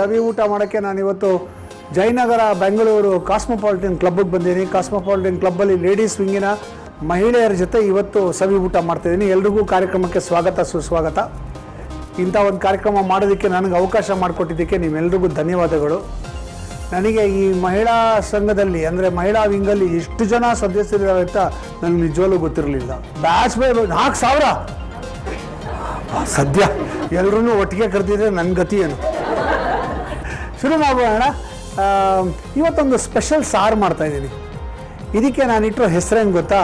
ಸವಿ ಊಟ ಮಾಡೋಕ್ಕೆ ನಾನಿವತ್ತು ಜಯನಗರ ಬೆಂಗಳೂರು ಕಾಸ್ಮೋಪಾಲಿಟನ್ ಕ್ಲಬ್ಬಿಗೆ ಬಂದಿದ್ದೀನಿ. ಕಾಸ್ಮೋಪಾಲಿಟನ್ ಕ್ಲಬ್ಬಲ್ಲಿ ಲೇಡೀಸ್ ವಿಂಗಿನ ಮಹಿಳೆಯರ ಜೊತೆ ಇವತ್ತು ಸವಿ ಊಟ ಮಾಡ್ತಾಯಿದ್ದೀನಿ ಎಲ್ರಿಗೂ ಕಾರ್ಯಕ್ರಮಕ್ಕೆ ಸ್ವಾಗತ, ಸುಸ್ವಾಗತ. ಇಂಥ ಒಂದು ಕಾರ್ಯಕ್ರಮ ಮಾಡೋದಕ್ಕೆ ನನಗೆ ಅವಕಾಶ ಮಾಡಿಕೊಟ್ಟಿದ್ದಕ್ಕೆ ನಿಮ್ಮೆಲ್ರಿಗೂ ಧನ್ಯವಾದಗಳು. ನನಗೆ ಈ ಮಹಿಳಾ ಸಂಘದಲ್ಲಿ, ಅಂದರೆ ಮಹಿಳಾ ವಿಂಗಲ್ಲಿ ಎಷ್ಟು ಜನ ಸದಸ್ಯರಿದ್ದಾರೆ ಅಂತ ನನಗೆ ನಿಜವಾಗ್ಲೂ ಗೊತ್ತಿರಲಿಲ್ಲ. ಬ್ಯಾಚ್ ಬೈ ನಾಲ್ಕು ಸಾವಿರ? ಸದ್ಯ ಎಲ್ಲರೂ ಒಟ್ಟಿಗೆ ಕರೆದಿದ್ರೆ ನನ್ನ ಗತಿ ಏನು? ಶುರು ಮಾಡೋಣ ಇವತ್ತೊಂದು ಸ್ಪೆಷಲ್ ಸಾರು ಮಾಡ್ತಾ ಇದ್ದೀನಿ. ಇದಕ್ಕೆ ನಾನಿಟ್ಟಿರೋ ಹೆಸರೇನು ಗೊತ್ತಾ?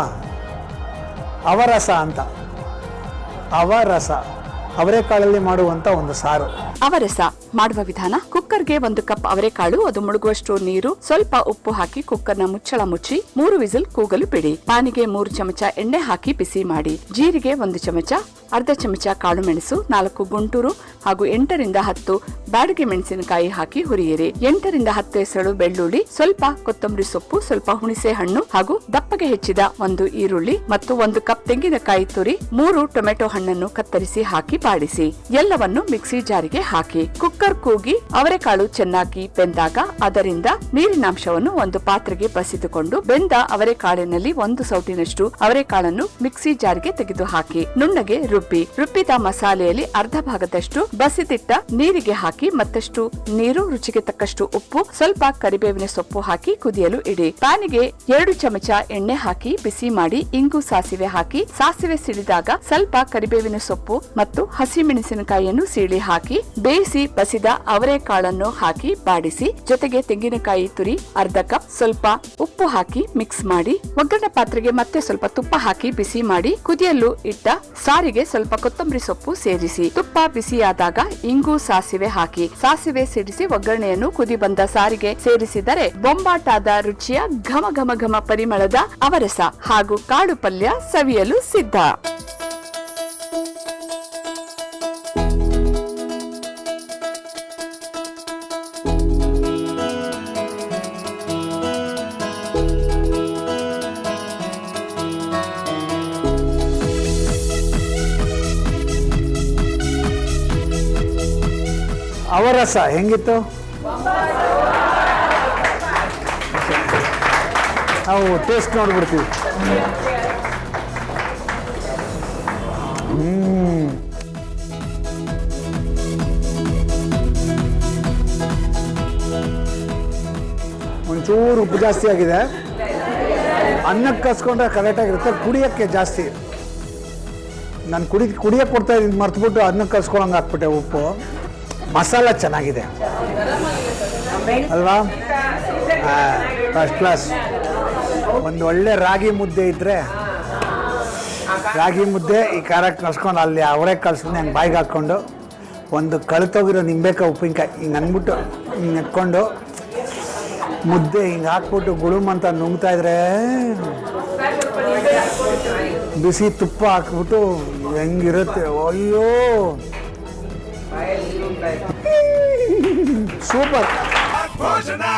ಅವರಸ ಅಂತ. ಅವರಸ. ಅವರೆಕಾಳಲ್ಲಿ ಮಾಡುವಂತ ಒಂದು ಸಾರು. ಅವರಸ ಮಾಡುವ ವಿಧಾನ, ಕುಕ್ಕರ್ಗೆ ಒಂದು ಕಪ್ ಅವರೆಕಾಳು, ಅದು ಮುಳುಗುವಷ್ಟು ನೀರು, ಸ್ವಲ್ಪ ಉಪ್ಪು ಹಾಕಿ ಕುಕ್ಕರ್ನ ಮುಚ್ಚಳ ಮುಚ್ಚಿ, ಮೂರು ವಿಸಿಲ್ ಕೂಗಲು ಬಿಡಿ. ಪಾನಿಗೆ ಮೂರು ಚಮಚ ಎಣ್ಣೆ ಹಾಕಿ ಬಿಸಿ ಮಾಡಿ. ಜೀರಿಗೆ ಒಂದು ಚಮಚ, ಅರ್ಧ ಚಮಚ ಕಾಳು ಮೆಣಸು, ನಾಲ್ಕು ಗುಂಟೂರು ಹಾಗೂ ಎಂಟರಿಂದ ಹತ್ತು ಬ್ಯಾಡಗೆ ಮೆಣಸಿನಕಾಯಿ ಹಾಕಿ ಹುರಿಯಿರಿ. ಎಂಟರಿಂದ ಹತ್ತು ಹೆಸರು ಬೆಳ್ಳುಳ್ಳಿ, ಸ್ವಲ್ಪ ಕೊತ್ತಂಬರಿ ಸೊಪ್ಪು, ಸ್ವಲ್ಪ ಹುಣಸೆ ಹಣ್ಣು ಹಾಗೂ ದಪ್ಪಗೆ ಹೆಚ್ಚಿದ ಒಂದು ಈರುಳ್ಳಿ ಮತ್ತು ಒಂದು ಕಪ್ ತೆಂಗಿನಕಾಯಿ ತುರಿ, ಮೂರು ಟೊಮೆಟೊ ಹಣ್ಣನ್ನು ಕತ್ತರಿಸಿ ಹಾಕಿ ಬಾಡಿಸಿ ಎಲ್ಲವನ್ನು ಮಿಕ್ಸಿ ಜಾರಿಗೆ ಹಾಕಿ. ಕುಕ್ಕರ್ ಕೂಗಿ ಅವರೆಕಾಳು ಚೆನ್ನಾಗಿ ಬೆಂದಾಗ ಅದರಿಂದ ನೀರಿನಾಂಶವನ್ನು ಒಂದು ಪಾತ್ರೆಗೆ ಬಸಿದುಕೊಂಡು ಬೆಂದ ಅವರೆಕಾಳಿನಲ್ಲಿ ಒಂದು ಸೌಟಿನಷ್ಟು ಅವರೆಕಾಳನ್ನು ಮಿಕ್ಸಿ ಜಾರಿಗೆ ತೆಗೆದು ಹಾಕಿ ನುಣ್ಣಗೆ ರುಬ್ಬಿ. ರುಬ್ಬಿದ ಮಸಾಲೆಯಲ್ಲಿ ಅರ್ಧ ಭಾಗದಷ್ಟು ಬಸಿದಿಟ್ಟ ನೀರಿಗೆ ಹಾಕಿ ಮತ್ತಷ್ಟು ನೀರು, ರುಚಿಗೆ ತಕ್ಕಷ್ಟು ಉಪ್ಪು, ಸ್ವಲ್ಪ ಕರಿಬೇವಿನ ಸೊಪ್ಪು ಹಾಕಿ ಕುದಿಯಲು ಇಡಿ. ಪ್ಯಾನಿಗೆ ಎರಡು ಚಮಚ ಎಣ್ಣೆ ಹಾಕಿ ಬಿಸಿ ಮಾಡಿ ಇಂಗು ಸಾಸಿವೆ ಹಾಕಿ. ಸಾಸಿವೆ ಸಿಡಿದಾಗ ಸ್ವಲ್ಪ ಕರಿಬೇವಿನ ಸೊಪ್ಪು ಮತ್ತು ಹಸಿಮೆಣಸಿನಕಾಯಿಯನ್ನು ಸೀಳಿ ಹಾಕಿ, ಬೇಯಿಸಿ ಬಸಿದ ಅವರೆಕಾಳನ್ನು ಹಾಕಿ ಬಾಡಿಸಿ, ಜೊತೆಗೆ ತೆಂಗಿನಕಾಯಿ ತುರಿ, ಅರ್ಧ ಕಪ್ ಸ್ವಲ್ಪ ಉಪ್ಪು ಹಾಕಿ ಮಿಕ್ಸ್ ಮಾಡಿ, ಒಗ್ಗರಣೆ ಪಾತ್ರೆಗೆ ಮತ್ತೆ ಸ್ವಲ್ಪ ತುಪ್ಪ ಹಾಕಿ ಬಿಸಿ ಮಾಡಿ, ಕುದಿಯಲು ಇಟ್ಟ ಸಾರಿಗೆ ಸ್ವಲ್ಪ ಕೊತ್ತಂಬರಿ ಸೊಪ್ಪು ಸೇರಿಸಿ, ತುಪ್ಪ ಬಿಸಿಯಾದಾಗ ಇಂಗು ಸಾಸಿವೆ ಹಾಕಿ, ಸಾಸಿವೆ ಸಿಡಿಸಿ ಒಗ್ಗರಣೆಯನ್ನು ಕುದಿ ಬಂದ ಸಾರಿಗೆ ಸೇರಿಸಿದರೆ ಬೊಂಬಾಟಾದ ರುಚಿಯ ಘಮ ಘಮ ಘಮ ಪರಿಮಳದ ಅವರಸ ಹಾಗೂ ಕಾಡು ಪಲ್ಯ ಸವಿಯಲು ಸಿದ್ಧ. ಅವರಸ ಹೆಂಗಿತ್ತು? ನಾವು ಟೇಸ್ಟ್ ನೋಡ್ಬಿಡ್ತೀವಿ. ಒಂಚೂರು ಉಪ್ಪು ಜಾಸ್ತಿ ಆಗಿದೆ. ಅನ್ನಕ್ಕೆ ಕಸ್ಕೊಂಡ್ರೆ ಕರೆಕ್ಟಾಗಿರುತ್ತೆ ಕುಡಿಯೋಕ್ಕೆ ಜಾಸ್ತಿ. ನಾನು ಕುಡಿ ಕುಡಿಯೋಕ್ಕೆ ಕೊಡ್ತಾ ಇದ್ದೀನಿ, ಮರ್ತುಬಿಟ್ಟು ಅನ್ನಕ್ಕೆ ಕಸ್ಕೊಳಂಗೆ ಹಾಕ್ಬಿಟ್ಟೆ ಉಪ್ಪು. ಮಸಾಲ ಚೆನ್ನಾಗಿದೆ. ಅಲ್ವಾ? ಫಸ್ಟ್ ಕ್ಲಾಸ್ ಒಂದು ಒಳ್ಳೆ ರಾಗಿ ಮುದ್ದೆ ಇದ್ದರೆ ರಾಗಿ ಮುದ್ದೆ ಈ ಖಾರಕ್ಕೆ ಕಳ್ಸ್ಕೊಂಡು ಅಲ್ಲಿ ಅವರೇ ಕಳ್ಸ್ಕೊಂಡು ಹಂಗೆ ಬಾಯಿಗೆ ಹಾಕ್ಕೊಂಡು, ಒಂದು ಕಳ್ತೋಗಿರೋ ನಿಂಬೆಕಾಯಿ ಉಪ್ಪಿನಕಾಯಿ, ಹಿಂಗೆ ಅಂದ್ಬಿಟ್ಟು ಹಿಂಗೆ ನೆಟ್ಕೊಂಡು ಮುದ್ದೆ ಹಿಂಗೆ ಹಾಕ್ಬಿಟ್ಟು ಗುಳುಮ್ ಅಂತ ನುಂಗ್ತಾ ಇದ್ರೆ, ಬಿಸಿ ತುಪ್ಪ ಹಾಕ್ಬಿಟ್ಟು ಹೆಂಗಿರುತ್ತೆ? ಅಯ್ಯೋ! सुपर भोजना